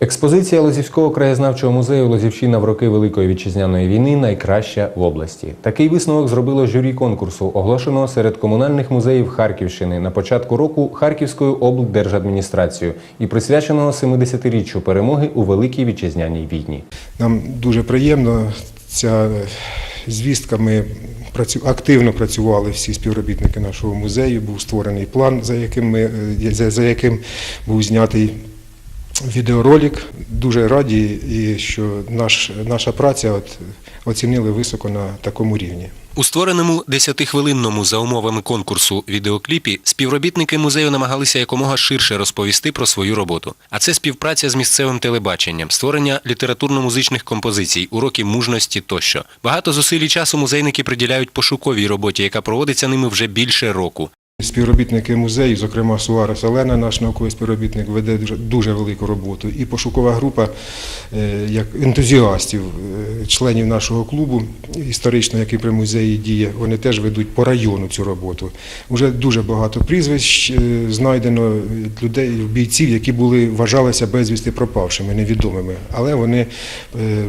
Експозиція Лозівського краєзнавчого музею Лозівщина в роки Великої вітчизняної війни найкраща в області. Такий висновок зробило журі конкурсу, оголошеного серед комунальних музеїв Харківщини на початку року Харківською облдержадміністрацією і присвяченого 70-річчю перемоги у Великій вітчизняній війні. Нам дуже приємно ця звістка. Ми активно працювали всі співробітники нашого музею. Був створений план, за яким, ми... е, за яким був знятий відеоролик. Дуже раді, і що наш... наша праця от... оцінили високо на такому рівні. У створеному 10-хвилинному за умовами конкурсу відеокліпі співробітники музею намагалися якомога ширше розповісти про свою роботу. А це співпраця з місцевим телебаченням, створення літературно-музичних композицій, уроків мужності тощо. Багато зусиль і часу музейники приділяють пошуковій роботі, яка проводиться ними вже більше року. Співробітники музею, зокрема Суарес Олена, наш науковий співробітник, веде дуже, велику роботу. І пошукова група е, як ентузіастів, е, членів нашого клубу історично, який при музеї діє, вони теж ведуть по району цю роботу. Уже дуже багато прізвищ е, знайдено людей, бійців, які були вважалися безвісти пропавшими, невідомими, але вони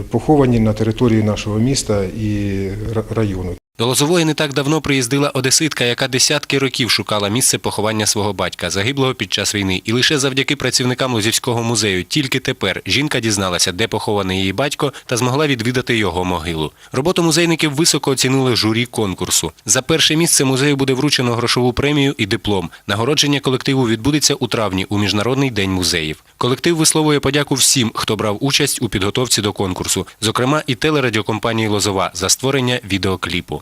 поховані на території нашого міста і району. До Лозової не так давно приїздила одеситка, яка десятки років шукала місце поховання свого батька, загиблого під час війни. І лише завдяки працівникам Лозівського музею тільки тепер жінка дізналася, де похований її батько, та змогла відвідати його могилу. Роботу музейників високо оцінили журі конкурсу. За перше місце музею буде вручено грошову премію і диплом. Нагородження колективу відбудеться у травні у Міжнародний день музеїв. Колектив висловує подяку всім, хто брав участь у підготовці до конкурсу, зокрема і телерадіокомпанії Лозова за створення відеокліпу.